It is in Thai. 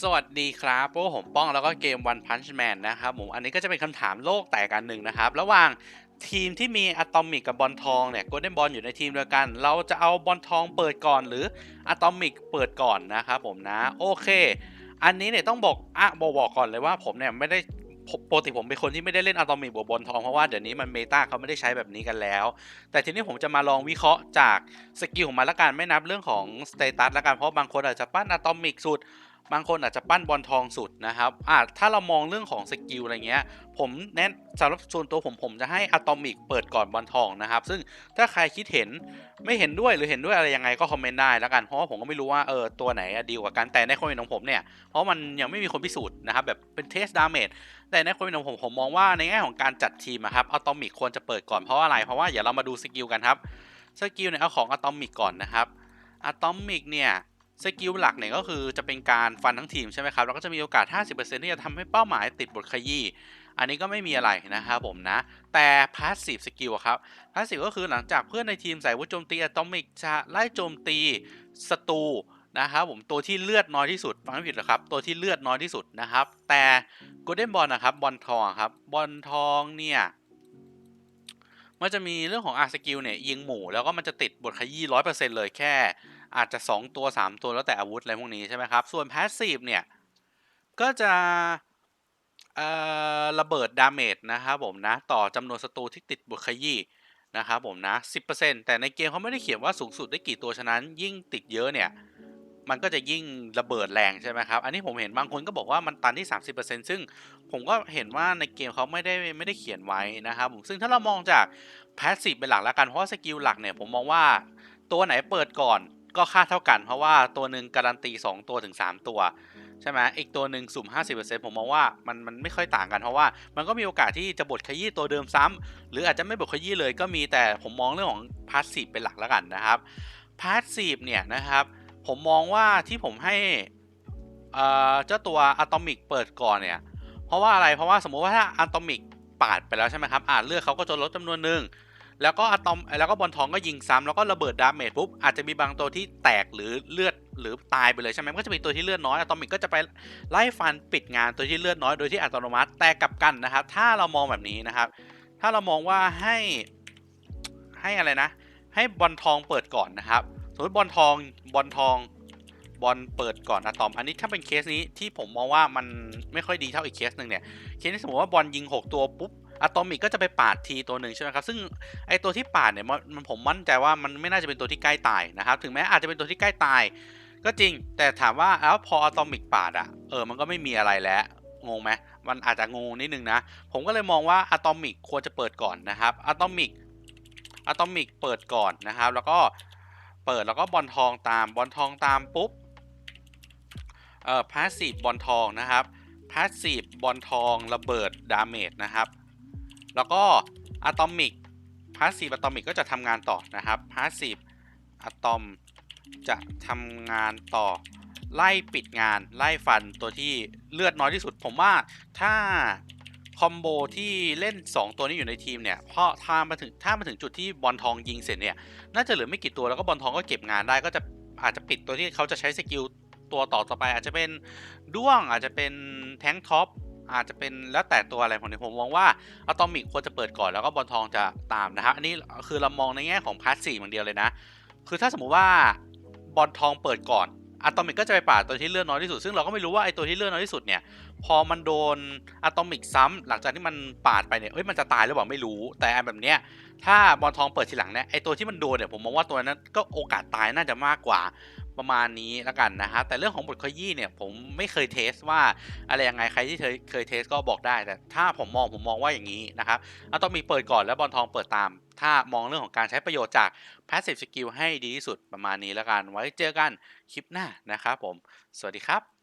สวัสดีครับพวกผมป้องแล้วก็เกม One Punch Man นะครับผมอันนี้ก็จะเป็นคำถามโลกแตกกันหนึ่งนะครับ ระหว่างทีมที่มีอะตอมิกกับบอลทองเนี่ยโกลเด้นบอลอยู่ในทีมเดียวกัน เราจะเอาบอลทองเปิดก่อนหรืออะตอมิกเปิดก่อนนะครับผมนะ โอเค อันนี้เนี่ยต้องบอกอะบอกบอกก่อนเลยว่าผมเนี่ยไม่ได้ปกติผมเป็นคนที่ไม่ได้เล่นอะตอมิกบวกบอลทองเพราะว่าเดี๋ยวนี้มันเมตาเขาไม่ได้ใช้แบบนี้กันแล้ว แต่ทีนี้ผมจะมาลองวิเคราะห์จากสกิลของมันละกันไม่นับเรื่องของสเตตัสละกันเพราะบางคนอาจจะปั้นอะตอมิกสุด บางคนอาจจะปั้นบอลทองสุดนะครับอ่าถ้าเรามองเรื่องของสกิลอะไรเงี้ย ผมแนะสำหรับส่วนตัวผมผมจะให้อะตอมิกเปิดก่อนบอลทองนะครับ ซึ่งถ้าใครคิดเห็นไม่เห็นด้วยหรือเห็นด้วยอะไรยังไงก็คอมเมนต์ได้แล้วกันเพราะว่าผมก็ไม่รู้ว่าเออตัวไหนดีกว่ากันแต่ในความเห็นของผมเนี่ย เพราะมันยังไม่มีคนพิสูจน์นะครับแบบเป็นเทสดาเมจแต่ในความเห็นของผมผมมองว่าในแง่ของการจัดทีมครับอะตอมิกควรจะเปิดก่อนเพราะอะไรเพราะว่าเดี๋ยวเรามาดูสกิลกันครับสกิลเนี่ยเอาของอะตอมิกก่อนนะครับอะตอมิกเนี่ย สกิลหลักเนี่ยก็คือจะเป็นการฟันทั้งทีมใช่ไหมครับแล้วก็จะมีโอกาส 50%ที่จะทำให้เป้าหมายติดบทขยี้อันนี้ก็ไม่มีอะไรนะครับผมนะ แต่พาสซีฟสกิลครับพาสซีฟก็คือหลังจากเพื่อนในทีมใส่วุธโจมตีอะตอมิกจะไล่โจมตีศัตรูนะครับผมตัวที่เลือดน้อยที่สุดฟังไม่ผิดหรอครับ ตัวที่เลือดน้อยที่สุดนะครับ แต่โกลเด้นบอลนะครับบอลทองครับบอลทองเนี่ยมันจะมีเรื่องของอาสกิลเนี่ยยิงหมู่แล้วก็มันจะติดบทขยี้ร้อยเปอร์เซ็นต์เลยแค่ อาจจะ 2 ตัว 3 ตัวแล้วแต่อาวุธอะไรพวกนี้ใช่ไหมครับ ส่วนแพสซีฟเนี่ย ก็จะระเบิดดาเมจนะครับผมนะ ต่อจำนวนศัตรูที่ติดบทขยี้นะครับผมนะ 10%แต่ในเกมเขาไม่ได้เขียนว่าสูงสุดได้กี่ตัวฉะนั้น ยิ่งติดเยอะเนี่ย มันก็จะยิ่งระเบิดแรงใช่ไหมครับ อันนี้ผมเห็นบางคนก็บอกว่ามันตันที่ 30%ซึ่งผมก็เห็นว่าในเกมเขาไม่ได้ไม่ได้เขียนไว้นะครับผมซึ่งถ้าเรามองจากพาสซีฟเป็นหลักแล้วกันเพราะสกิลหลักเนี่ยผมมองว่าตัวไหนเปิดก่อน ก็ค่าเท่ากัน เพราะว่าตัวหนึ่งการันตี 2 ตัวถึง 3 ตัว ใช่ไหมอีกตัวหนึ่งสุ่ม 50%ผมมองว่ามันมันไม่ค่อยต่างกันเพราะว่ามันก็มีโอกาสที่จะบดขยี้ตัวเดิมซ้ำหรืออาจจะไม่บดขยี้เลยก็มีแต่ผมมองเรื่องของพาสซีฟเป็นหลักแล้วกันนะครับพาสซีฟเนี่ยนะครับผมมองว่าที่ผมให้เอ่อเจ้าตัวอะตอมิกเปิดก่อนเนี่ยเพราะว่าอะไรเพราะว่าสมมุติว่าถ้าอะตอมิกปาดไปแล้วใช่ไหมครับอ่าเลือดเขาก็จะลดจำนวนหนึ่ง แล้วก็อะตอมแล้วก็บอลทองก็ยิงซ้ำแล้วก็ระเบิดดาเมจปุ๊บอาจจะมีบางตัวที่แตกหรือเลือดหรือตายไปเลยใช่ไหมมันก็จะมีตัวที่เลือดน้อยอะตอมิกก็จะไปไล่ฟันปิดงานตัวที่เลือดน้อยโดยที่อัตโนมัติแต่กลับกันนะครับถ้าเรามองแบบนี้นะครับ ถ้าเรามองว่าให้ให้อะไรนะ ให้บอลทองเปิดก่อนนะครับสมมติบอลทองบอลทองบอลเปิดก่อนอะตอม อันนี้ถ้าเป็นเคสนี้ที่ผมมองว่ามันไม่ค่อยดีเท่าอีกเคสหนึ่งเนี่ย เคสที่สมมติว่าบอลยิง 6 ตัวปุ๊บอะตอมิกก็จะไปปาดทีตัวหนึ่งใช่ไหมครับ ซึ่งไอตัวที่ปาดเนี่ยมันผมมั่นใจว่ามันไม่น่าจะเป็นตัวที่ใกล้ตายนะครับ ถึงแม้อาจจะเป็นตัวที่ใกล้ตาย ก็จริง แต่ถามว่าแล้วพออะตอมิกปาดอะเออ มันก็ไม่มีอะไรแล้ว งงไหมมันอาจจะงงนิดนึงนะ ผมก็เลยมองว่าอะตอมิกควรจะเปิดก่อนนะครับอะตอมิกอะตอมิกเปิดก่อนนะครับ แล้วก็เปิดแล้วก็บอลทองตาม บอลทองตามปุ๊บ เอ่อพาสซีฟบอลทองนะครับพาสซีฟบอลทองระเบิดดาเมจนะครับ แล้วก็อะตอมิกพาสซีฟอะตอมิกก็จะทำงานต่อนะครับพาสซีฟอะตอมจะทำงานต่อไล่ปิดงานไล่ฟันตัวที่เลือดน้อยที่สุด ผมว่าถ้าคอมโบที่เล่น 2 ตัวนี้อยู่ในทีมเนี่ยเพราะถ้ามาถึงถ้ามาถึงจุดที่บอลทองยิงเสร็จเนี่ยน่าจะเหลือไม่กี่ตัวแล้วก็บอลทองก็เก็บงานได้ก็จะอาจจะปิดตัวที่เขาจะใช้สกิลตัวต่อต่อไป อาจจะเป็นด้วงอาจจะเป็นแทงท็อป อาจจะเป็นแล้วแต่ตัวอะไรผมเนี่ยผมมองว่าอะตอมิกควรจะเปิดก่อนแล้วก็บอลทองจะตามนะครับ อันนี้คือเรามองในแง่ของพาสซีฟอย่างเดียวเลยนะ คือถ้าสมมุติว่าบอลทองเปิดก่อน อะตอมิกก็จะไปปาดตัวที่เลือดน้อยที่สุด ซึ่งเราก็ไม่รู้ว่าไอตัวที่เลือดน้อยที่สุดเนี่ย พอมันโดนอะตอมิกซ้ำหลังจากที่มันปาดไปเนี่ยเอ้ยมันจะตายหรือเปล่าไม่รู้ แต่แบบเนี้ยถ้าบอลทองเปิดทีหลังเนี่ยไอตัวที่มันโดนเนี่ยผมมองว่าตัวนั้นก็โอกาสตายน่าจะมากกว่าประมาณนี้แล้วกันนะฮะแต่เรื่องของบทขยี้เนี่ยผมไม่เคยเทสว่าอะไรยังไงใครที่เคยเคยเทสก็บอกได้แต่ถ้าผมมองผมมองว่าอย่างนี้นะครับอาต้องมีเปิดก่อนแล้วบอลทองเปิดตาม ถ้ามองเรื่องของการใช้ประโยชน์จาก passive skill ให้ดีที่สุดประมาณนี้แล้วกัน ไว้เจอกันคลิปหน้านะครับผม สวัสดีครับ